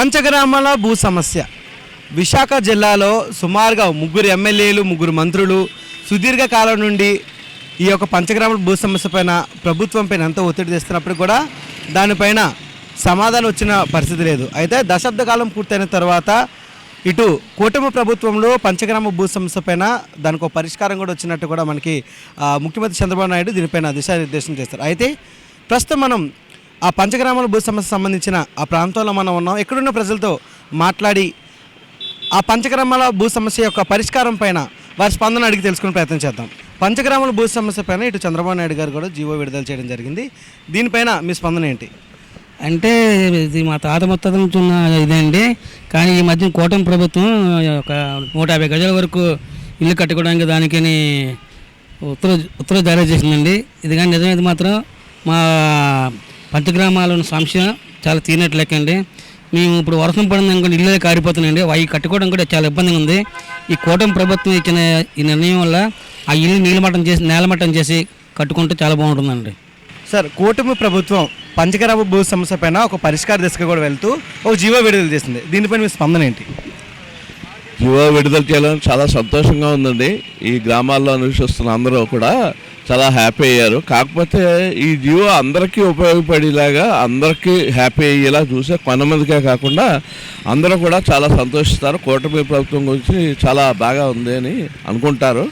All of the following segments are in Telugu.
పంచగ్రామాల భూ సమస్య. విశాఖ జిల్లాలో సుమారుగా ముగ్గురు ఎమ్మెల్యేలు ముగ్గురు మంత్రులు సుదీర్ఘ కాలం నుండి ఈ యొక్క పంచగ్రామాల భూ సమస్య పైన ప్రభుత్వం పైన ఎంతో ఒత్తిడి తెస్తున్నప్పుడు కూడా దానిపైన సమాధానం వచ్చిన పరిస్థితి లేదు. అయితే దశాబ్ద కాలం పూర్తయిన తర్వాత ఇటు కూటమి ప్రభుత్వంలో పంచగ్రామ భూ సమస్య పైన దానికి ఒక పరిష్కారం కూడా వచ్చినట్టు కూడా మనకి ముఖ్యమంత్రి చంద్రబాబు నాయుడు దీనిపైన దిశానిర్దేశం చేస్తారు. అయితే ప్రస్తుతం మనం ఆ పంచగ్రామాల భూ సమస్య సంబంధించిన ఆ ప్రాంతంలో మనం ఉన్నాం. ఎక్కడున్న ప్రజలతో మాట్లాడి ఆ పంచగ్రామాల భూ సమస్య యొక్క పరిష్కారం పైన వారి స్పందన అడిగి తెలుసుకునే ప్రయత్నం చేద్దాం. పంచగ్రామాల భూ సమస్య పైన ఇటు చంద్రబాబు నాయుడు గారు కూడా జీవో విడుదల చేయడం జరిగింది. దీనిపైన మీ స్పందన ఏంటి? అంటే ఇది మా తాత ముత్తాత నుంచి ఉన్న ఇదండి కానీ ఈ మధ్య కూటమి ప్రభుత్వం ఒక నూట యాభై గజాల వరకు ఇల్లు కట్టుకోవడానికి దానికి ఉత్తర ఉత్తర జారీ చేసిందండి. ఇది కానీ నిజమైతే మాత్రం మా పంచగ్రామాలను సమస్య చాలా తీరినట్టు లెక్కండి మేము ఇప్పుడు వర్షం పడింది అనుకోండి ఇల్లు కారిపోతున్నాయండి. అవి కట్టుకోవడం కూడా చాలా ఇబ్బందిగా ఉంది. ఈ కూటమి ప్రభుత్వం ఇచ్చిన ఈ నిర్ణయం వల్ల ఆ ఇల్లు నీలమట్టం చేసి నేలమట్టం చేసి కట్టుకుంటే చాలా బాగుంటుందండి. సార్ కూటమి ప్రభుత్వం పంచగ్రామ భూ సమస్య పైన ఒక పరిష్కార దిశగా కూడా వెళ్తూ ఒక జీవో విడుదల చేసింది. దీనిపైన మీ స్పందన ఏంటి? యువ విడుదల చేయడం చాలా సంతోషంగా ఉందండి. ఈ గ్రామాల్లో నివసిస్తున్న అందరూ కూడా చాలా హ్యాపీ అయ్యారు. కాకపోతే ఈ జియో అందరికీ ఉపయోగపడేలాగా అందరికీ హ్యాపీ అయ్యేలా చూసే కొంతమందికే కాకుండా అందరూ కూడా చాలా సంతోషిస్తారు. కూటమి ప్రభుత్వం గురించి చాలా బాగా ఉంది అని అనుకుంటారు.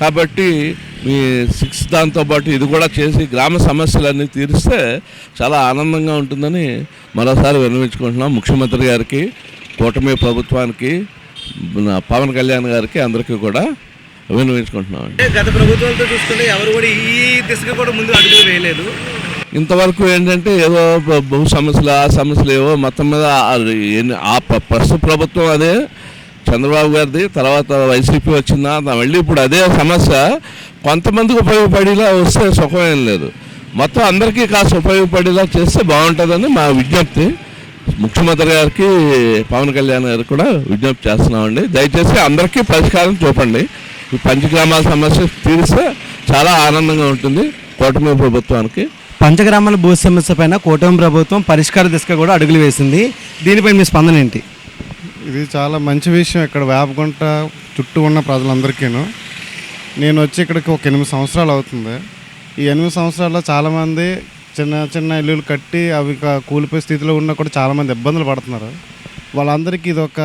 కాబట్టి మీ సిక్స్ దాంతో పాటు ఇది కూడా చేసి గ్రామ సమస్యలన్నీ తీరిస్తే చాలా ఆనందంగా ఉంటుందని మరోసారి విన్నవించుకుంటున్నాం. ముఖ్యమంత్రి గారికి కూటమి ప్రభుత్వానికి పవన్ కళ్యాణ్ గారికి అందరికీ కూడా విన్నవించుకుంటున్నాం గత ప్రభుత్వాలతో చూసుకుంటే ఎవరు కూడా ఈ దిశగా కూడా ముందు అడుగులు వేయలేదు. ఇంతవరకు ఏంటంటే ఏదో బ- భూ సమస్యలు ఆ సమస్యలు ఏవో మొత్తం మీద ఆ ప్రస్తుత ప్రభుత్వం అదే. చంద్రబాబు గారిది తర్వాత వైసీపీ వచ్చిందా మళ్ళీ ఇప్పుడు అదే సమస్య. కొంతమందికి ఉపయోగపడేలా వస్తే సుఖమేం లేదు. మొత్తం అందరికీ కాస్త ఉపయోగపడేలా చేస్తే బాగుంటుందని మా విజ్ఞప్తి. ముఖ్యమంత్రి గారికి పవన్ కళ్యాణ్ గారికి కూడా విజ్ఞప్తి చేస్తున్నామండి. దయచేసి అందరికీ పరిష్కారం చూపండి. ఈ పంచగ్రామాల సమస్య తీరిస్తే చాలా ఆనందంగా ఉంటుంది కూటమి ప్రభుత్వానికి. పంచగ్రామాల భూ సమస్య పైన కూటమి ప్రభుత్వం పరిష్కార దిశగా కూడా అడుగులు వేసింది. దీనిపై మీ స్పందన ఏంటి? ఇది చాలా మంచి విషయం ఇక్కడ వేపగుంట చుట్టూ ఉన్న ప్రజలందరికీను. నేను వచ్చి ఇక్కడికి ఒక ఎనిమిది సంవత్సరాలు అవుతుంది. ఈ ఎనిమిది సంవత్సరాల్లో చాలామంది చిన్న చిన్న ఇల్లులు కట్టి అవి కూలిపోయే స్థితిలో ఉన్నా కూడా చాలామంది ఇబ్బందులు పడుతున్నారు. వాళ్ళందరికీ ఇది ఒక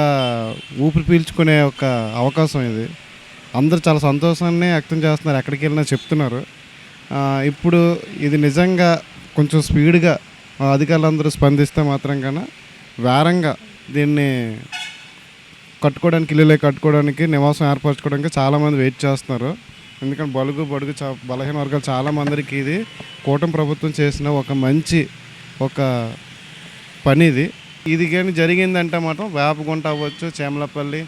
ఊపిరి పీల్చుకునే ఒక అవకాశం ఇది. అందరూ చాలా సంతోషాన్ని వ్యక్తం చేస్తున్నారు ఎక్కడికి వెళ్ళినా చెప్తున్నారు. ఇప్పుడు ఇది నిజంగా కొంచెం స్పీడ్గా అధికారులందరూ స్పందిస్తే మాత్రం కన్నా వేరంగా దీన్ని కట్టుకోవడానికి ఇల్లులే కట్టుకోవడానికి నివాసం ఏర్పరచుకోవడానికి చాలామంది వెయిట్ చేస్తున్నారు. ఎందుకంటే బలుగు బడుగు చా బలహీన వర్గాలు చాలా మందికి ఇది. కూటమి ప్రభుత్వం చేసిన ఒక మంచి ఒక పని ఇది. ఇది కానీ జరిగిందంటే మాత్రం వేపగుంట అవ్వచ్చు చేమలపల్లి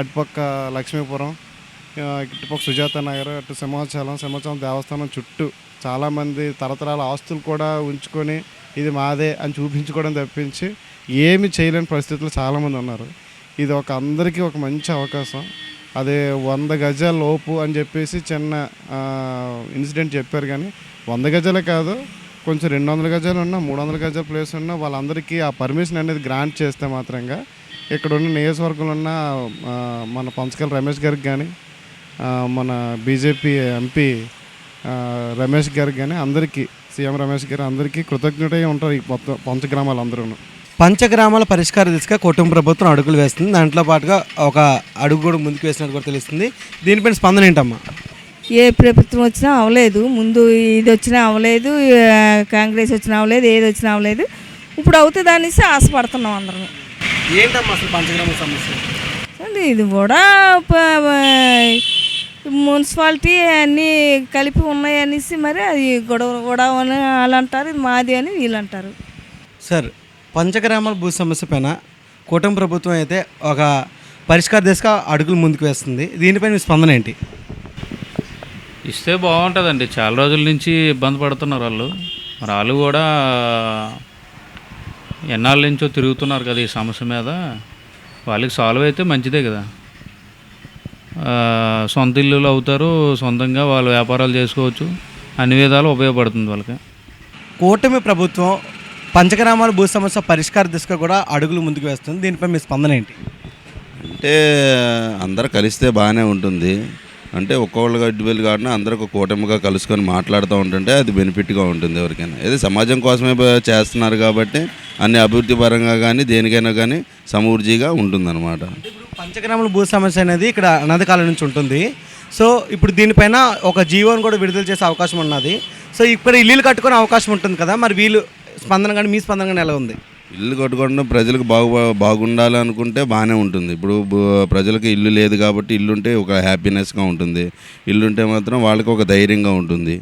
అటుపక్క లక్ష్మీపురం ఇటుపక్క సుజాత నగర్ అటు సింహాచలం సింహాచలం దేవస్థానం చుట్టూ చాలామంది తరతరాల ఆస్తులు కూడా ఉంచుకొని ఇది మాదే అని చూపించుకోవడం తప్పించి ఏమి చేయలేని పరిస్థితులు చాలామంది ఉన్నారు. ఇది ఒక అందరికీ ఒక మంచి అవకాశం. అదే వంద గజాల లోపు అని చెప్పేసి చిన్న ఇన్సిడెంట్ చెప్పారు కానీ వంద గజాలే కాదు కొంచెం రెండు వందల గజాలు ఉన్నా మూడు వందల గజాల ప్లేస్ ఉన్నా వాళ్ళందరికీ ఆ పర్మిషన్ అనేది గ్రాంట్ చేస్తే మాత్రంగా ఇక్కడ ఉన్న నియోజకవర్గంలో ఉన్న మన పంచకల్ రమేష్ గారికి కానీ మన బీజేపీ ఎంపీ రమేష్ గారికి కానీ అందరికీ సీఎం రమేష్ గారు అందరికీ కృతజ్ఞతగా ఉంటారు ఈ మొత్తం పంచగ్రామాలు అందరూ పంచగ్రామాల పరిష్కార దిశగా కూటమి ప్రభుత్వం అడుగులు వేస్తుంది. దాంట్లో పాటుగా ఒక అడుగు కూడా ముందుకు వేసినట్టు కూడా తెలుస్తుంది. దీనిపైన స్పందన ఏంటమ్మా? ఏ ప్రభుత్వం వచ్చినా అవలేదు. ముందు ఇది వచ్చినా అవలేదు. ఆ, కాంగ్రెస్ వచ్చినా అవలేదు. ఏది వచ్చినా అవలేదు. ఇప్పుడు అవుతుంది అనేసి ఆశపడుతున్నాం అందరం. ఏంటమ్మా అసలు పంచగ్రామ సమస్య? అంటే ఇది కూడా మున్సిపాలిటీ అన్నీ కలిపి ఉన్నాయి అనేసి మరి అది గొడవ గొడవ అని వాళ్ళు అంటారు ఇది మాది అని వీళ్ళు అంటారు సార్ పంచగ్రామాల భూ సమస్య పైన కూటమి ప్రభుత్వం అయితే ఒక పరిష్కార దిశగా అడుగులు ముందుకు వేస్తుంది. దీనిపైన మీ స్పందన ఏంటి? ఇస్తే బాగుంటుందండి. చాలా రోజుల నుంచి ఇబ్బంది పడుతున్నారు వాళ్ళు. మరి వాళ్ళు కూడా ఎన్నాళ్ళ నుంచో తిరుగుతున్నారు కదా ఈ సమస్య మీద. వాళ్ళకి సాల్వ్ అయితే మంచిదే కదా. సొంత ఇల్లులు అవుతారు. సొంతంగా వాళ్ళు వ్యాపారాలు చేసుకోవచ్చు. అన్ని విధాలు ఉపయోగపడుతుంది వాళ్ళకి. కూటమి ప్రభుత్వం పంచగ్రామాల భూ సమస్య పరిష్కార దిశగా కూడా అడుగులు ముందుకు వేస్తుంది. దీనిపై మీ స్పందన ఏంటి? అంటే అందరు కలిస్తే బాగానే ఉంటుంది. అంటే ఒక్కొక్కళ్ళుగా ఇడ్డువెళ్ళి కాకుండా అందరూ ఒక కూటమిగా కలుసుకొని మాట్లాడుతూ ఉంటుంటే అది బెనిఫిట్గా ఉంటుంది ఎవరికైనా. ఏదో సమాజం కోసమే చేస్తున్నారు కాబట్టి అన్ని అభివృద్ధి పరంగా కానీ దేనికైనా కానీ సమృద్ధిగా ఉంటుందన్నమాట. ఇప్పుడు పంచగ్రాముల భూ సమస్య అనేది ఇక్కడ అనాది కాలం నుంచి ఉంటుంది. సో ఇప్పుడు దీనిపైన ఒక జీవోని కూడా విడుదల చేసే అవకాశం ఉన్నది. సో ఇక్కడ ఇల్లులు కట్టుకునే అవకాశం ఉంటుంది కదా. మరి వీళ్ళు స్పందన కానీ మీ స్పందన కానీ ఎలా ఉంది? ఇల్లు కట్టుకోవడం ప్రజలకు బాగు బాగుండాలి అనుకుంటే బాగానే ఉంటుంది. ఇప్పుడు ప్రజలకు ఇల్లు లేదు కాబట్టి ఇల్లు ఉంటే ఒక హ్యాపీనెస్గా ఉంటుంది. ఇల్లు ఉంటే మాత్రం వాళ్ళకి ఒక ధైర్యంగా ఉంటుంది.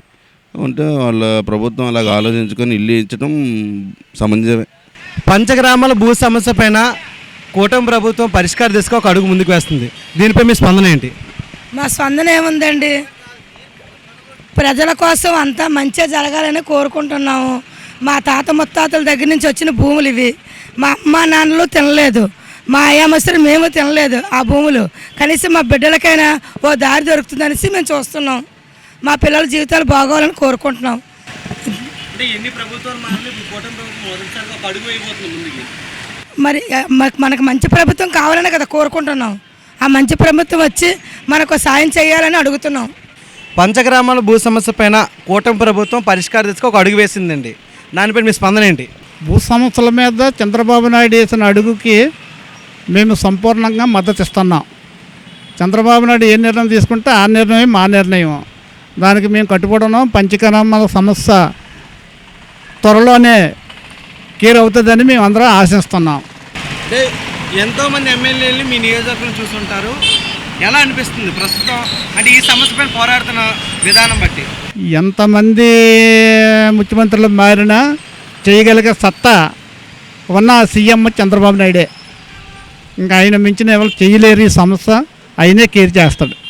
ఉంటే వాళ్ళ ప్రభుత్వం అలాగ ఆలోచించుకొని ఇల్లు ఇచ్చడం సమంజసమే పంచగ్రామాల భూ సమస్య పైన కూటమి ప్రభుత్వం పరిష్కార దిశగా ఒక అడుగు ముందుకు వేస్తుంది. దీనిపై మీ స్పందన ఏంటి? మా స్పందన ఏముందండి? ప్రజల కోసం అంతా మంచిగా జరగాలని కోరుకుంటున్నాము. మా తాత ముత్తాతల దగ్గర నుంచి వచ్చిన భూములు ఇవి. మా అమ్మ నాన్నలు తినలేదు. మా అయ్యమ్మసరి మేము తినలేదు ఆ భూములు. కనీసం మా బిడ్డలకైనా ఓ దారి దొరుకుతుందనేసి మేము చూస్తున్నాం. మా పిల్లల జీవితాలు బాగోవాలని కోరుకుంటున్నాం. అంటే ఎన్ని ప్రభుత్వాలు మారినా కూటమి ప్రభుత్వం మొదటిసారిగా ఒక అడుగు వేయబోతుంది ముందుకి? మరి మనకు మంచి ప్రభుత్వం కావాలని కదా కోరుకుంటున్నాం. ఆ మంచి ప్రభుత్వం వచ్చి మనకు సాయం చేయాలని అడుగుతున్నాం. పంచగ్రామాల భూ సమస్య పైన కూటమి ప్రభుత్వం పరిష్కార దిశగా ఒక అడుగు వేసిందండి. దానిపై మీ స్పందన ఏంటి? భూ సమస్యల మీద చంద్రబాబు నాయుడు వేసిన అడుగుకి మేము సంపూర్ణంగా మద్దతు ఇస్తున్నాం. చంద్రబాబు నాయుడు ఏ నిర్ణయం తీసుకుంటే ఆ నిర్ణయం మా నిర్ణయం. దానికి మేము కట్టుబడి ఉన్నాం పంచకరమ సమస్య త్వరలోనే క్లియర్ అవుతుందని మేము అందరం ఆశిస్తున్నాం. అంటే ఎంతోమంది ఎమ్మెల్యేలు మీ నియోజకవర్గం చూస్తుంటారు ఎలా అనిపిస్తుంది ప్రస్తుతం? అంటే ఈ సమస్య పైన పోరాడుతున్న విధానం బట్టి. ఎంతమంది ముఖ్యమంత్రులు మారినా చేయగలిగే సత్తా ఉన్న సీఎం చంద్రబాబు నాయుడే. ఇంకా ఆయన మించిన ఎవరు చేయలేరు ఈ సమస్య. ఆయనే కేర్ చేస్తాడు.